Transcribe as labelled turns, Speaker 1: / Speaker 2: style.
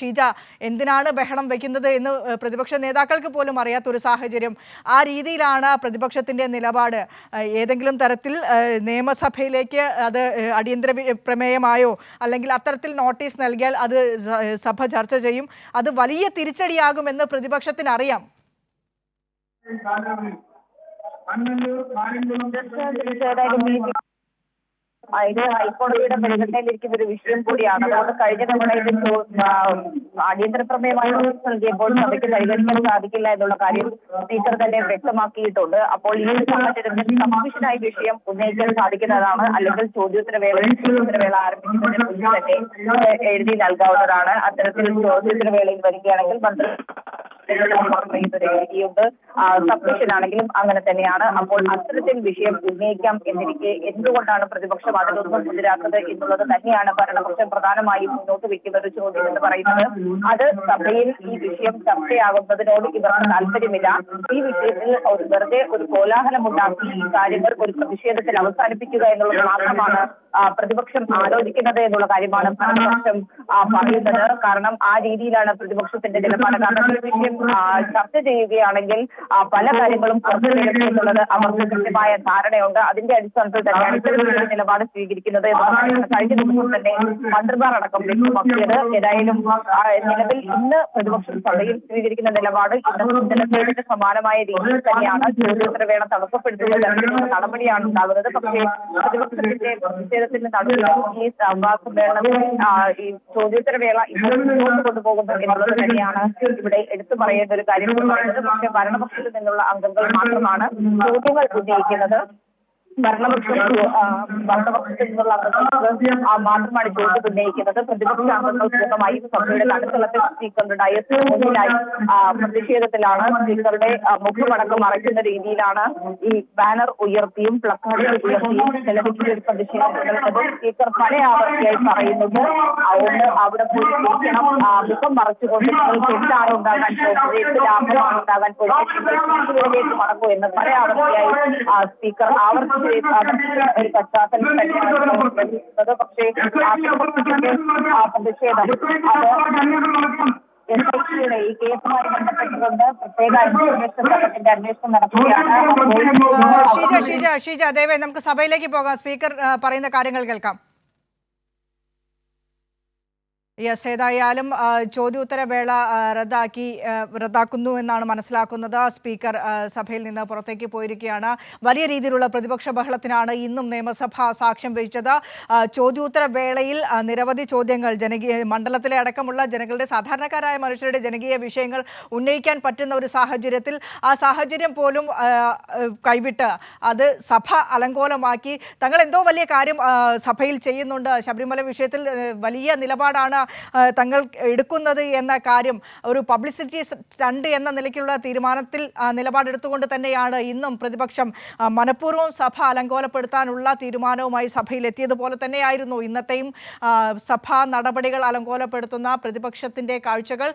Speaker 1: ഷീജ എന്തിനാണ് ബഹളം വെക്കുന്നത് എന്ന് പ്രതിപക്ഷ നേതാക്കൾക്ക് പോലും അറിയാത്ത ഒരു സാഹചര്യം. ആ രീതിയിലാണ് പ്രതിപക്ഷത്തിന്റെ നിലപാട്. ഏതെങ്കിലും തരത്തിൽ നിയമസഭയിലേക്ക് അത് അടിയന്തര പ്രമേയമായോ അല്ലെങ്കിൽ അത്തരത്തിൽ നോട്ടീസ് നൽകിയാൽ അത് സഭ ചർച്ച ചെയ്യും. അത് വലിയ തിരിച്ചടിയാകുമെന്ന് പ്രതിപക്ഷത്തിന് അറിയാം
Speaker 2: ഇത് ഹൈക്കോടതിയുടെ പരിഗണനയിലിരിക്കുന്ന ഒരു വിഷയം കൂടിയാണ്. അതുകൊണ്ട് കഴിഞ്ഞ തവണ ഇത് അടിയന്തര പ്രമേയമായി നൽകിയപ്പോൾ സഭയ്ക്ക് പരിഗണിക്കാൻ സാധിക്കില്ല എന്നുള്ള കാര്യം സ്പീക്കർ തന്നെ വ്യക്തമാക്കിയിട്ടുണ്ട്. അപ്പോൾ ഈ ഒരു സാഹചര്യത്തിൽ സബ്മിഷനായി വിഷയം ഉന്നയിക്കാൻ സാധിക്കുന്നതാണ്. അല്ലെങ്കിൽ ചോദ്യോത്തര വേള ചോദ്യോത്തര വേള ആരംഭിക്കുന്നതിന് മുന്നേ തന്നെ എഴുതി നൽകാവുന്നതാണ്. അത്തരത്തിൽ ചോദ്യോത്തര വേളയിൽ വരികയാണെങ്കിൽ മന്ത്രി രീതിയുണ്ട് സബ്മിഷൻ ആണെങ്കിലും അങ്ങനെ തന്നെയാണ്. അപ്പോൾ അത്തരത്തിൽ വിഷയം ഉന്നയിക്കാം എന്നിരിക്കെ എന്തുകൊണ്ടാണ് പ്രതിപക്ഷം അതിലൊന്നും മുതിരാത്തത് എന്നുള്ളത് തന്നെയാണ് ഭരണപക്ഷം പ്രധാനമായും മുന്നോട്ട് വെക്കുന്ന ഒരു ചോദ്യം എന്ന് പറയുന്നത്. അത് സഭയിൽ ഈ വിഷയം ചർച്ചയാകുന്നതിനോട് ഇവർക്ക് താല്പര്യമില്ല. ഈ വിഷയത്തിൽ വെറുതെ ഒരു കോലാഹലമുണ്ടാക്കി ഈ കാര്യങ്ങൾ ഒരു പ്രതിഷേധത്തിൽ അവസാനിപ്പിക്കുക എന്നുള്ളത് മാത്രമാണ് പ്രതിപക്ഷം ആലോചിക്കുന്നത് എന്നുള്ള കാര്യമാണ് പ്രതിപക്ഷം പറയുന്നത്. കാരണം ആ രീതിയിലാണ് പ്രതിപക്ഷത്തിന്റെ നിലപാട്. കാരണം വിഷയം ചർച്ച ചെയ്യുകയാണെങ്കിൽ പല കാര്യങ്ങളും പുറത്തു വരും എന്നുള്ളത് അവർക്ക് കൃത്യമായ ധാരണയുണ്ട്. അതിന്റെ അടിസ്ഥാനത്തിൽ തന്നെയാണ് ഇത്തരത്തിലുള്ള നിലപാട് സ്വീകരിക്കുന്നത് കഴിഞ്ഞ ദിവസം തന്നെ മന്ത്രിമാർ അടക്കം വ്യക്തമാക്കിയത്. ഏതായാലും നിലവിൽ ഇന്ന് പ്രതിപക്ഷം സഭയിൽ സ്വീകരിക്കുന്ന നിലപാട് ഇന്നത്തെ സമാനമായ രീതിയിൽ തന്നെയാണ്. ചോദ്യോത്തര വേണം തടസ്സപ്പെടുത്തുക തരത്തിലുള്ള നടപടിയാണ് ഉണ്ടാകുന്നത്. പക്ഷേ പ്രതിപക്ഷത്തിന്റെ പ്രതിഷേധത്തിന്റെ നടുവിൽ ഈ ആ, ഈ ചോദ്യോത്തര വേള ഇപ്പോൾ മുന്നോട്ട് കൊണ്ടുപോകുന്നു എന്നുള്ളത് തന്നെയാണ് ഇവിടെ എടുത്തു പറയേണ്ട ഒരു കാര്യം പക്ഷേ ഭരണപക്ഷത്തിൽ നിന്നുള്ള അംഗങ്ങൾ മാത്രമാണ് ചോദ്യങ്ങൾ ഉന്നയിക്കുന്നത്. ഭരണപക്ഷം ആ, ഭരണപക്ഷത്തിൽ നിന്നുള്ള അംഗങ്ങൾക്ക് ആ, മാത്രമാണ് ചോദ്യം ഉന്നയിക്കുന്നത് പ്രതിപക്ഷ അംഗങ്ങൾ പൂർണമായും സഭയുടെ നടുത്തളത്തിൽ സ്പീക്കറുടെ ഡയസിന് മുന്നിലായി ആ, പ്രതിഷേധത്തിലാണ് സ്പീക്കറുടെ മുഖമടക്കം മറയ്ക്കുന്ന രീതിയിലാണ് ഈ ബാനർ ഉയർത്തിയും പ്ലക്കാർഡുകൾ ഉയർത്തിയും നിലവിലുള്ള പ്രതിഷേധം പ്രതിഷേധത്തിൽ സ്പീക്കർ പല ആവർത്തിയായി പറയുന്നത് അതുകൊണ്ട് അവിടെ പോയി ഇരിക്കണം. ആ, മുഖം മറച്ചുകൊണ്ട് നിങ്ങൾ തെറ്റാണ് ഉണ്ടാകാൻ പോകുന്നത്? എന്ത് ലാഭമാണ് ഉണ്ടാകാൻ പോകുന്നത്? മടക്കൂ എന്ന് പല ആവർത്തിയായി സ്പീക്കർ ആവർത്തിച്ച ഒരു പശ്ചാത്തലം തന്നെയാണ് പക്ഷേ
Speaker 1: ഷീജ ഷീജ ഷീജ ദയവേ നമുക്ക് സഭയിലേക്ക് പോകാം. സ്പീക്കർ പറയുന്ന കാര്യങ്ങൾ കേൾക്കാം. യെസ് ഏതായാലും ചോദ്യോത്തരവേള റദ്ദാക്കി റദ്ദാക്കുന്നു എന്നാണ് മനസ്സിലാക്കുന്നത്. സ്പീക്കർ സഭയിൽ നിന്ന് പുറത്തേക്ക് പോയിരിക്കുകയാണ്. വലിയ രീതിയിലുള്ള പ്രതിപക്ഷ ബഹളത്തിനാണ് ഇന്നും നിയമസഭ സാക്ഷ്യം വഹിച്ചത്. ചോദ്യോത്തരവേളയിൽ നിരവധി ചോദ്യങ്ങൾ ജനകീയ മണ്ഡലത്തിലെ അടക്കമുള്ള ജനങ്ങളുടെ സാധാരണക്കാരായ മനുഷ്യരുടെ ജനകീയ വിഷയങ്ങൾ ഉന്നയിക്കാൻ പറ്റുന്ന ഒരു സാഹചര്യത്തിൽ ആ സാഹചര്യം പോലും കൈവിട്ട് അത് സഭ അലങ്കോലമാക്കി തങ്ങൾ എന്തോ വലിയ കാര്യം സഭയിൽ ചെയ്യുന്നുണ്ട്. ശബരിമല വിഷയത്തിൽ വലിയ നിലപാടാണ് തങ്ങൾ എടുക്കുന്നത് എന്ന കാര്യം ഒരു പബ്ലിസിറ്റി സ്റ്റണ്ട് എന്ന നിലയ്ക്കുള്ള തീരുമാനത്തിൽ നിലപാടെടുത്തുകൊണ്ട് തന്നെയാണ് ഇന്നും പ്രതിപക്ഷം മനഃപൂർവം സഭ അലങ്കോലപ്പെടുത്താനുള്ള തീരുമാനവുമായി സഭയിൽ എത്തിയതുപോലെ തന്നെയായിരുന്നു. ഇന്നത്തെയും സഭാ നടപടികൾ അലങ്കോലപ്പെടുത്തുന്ന പ്രതിപക്ഷത്തിന്റെ കാഴ്ചകൾ.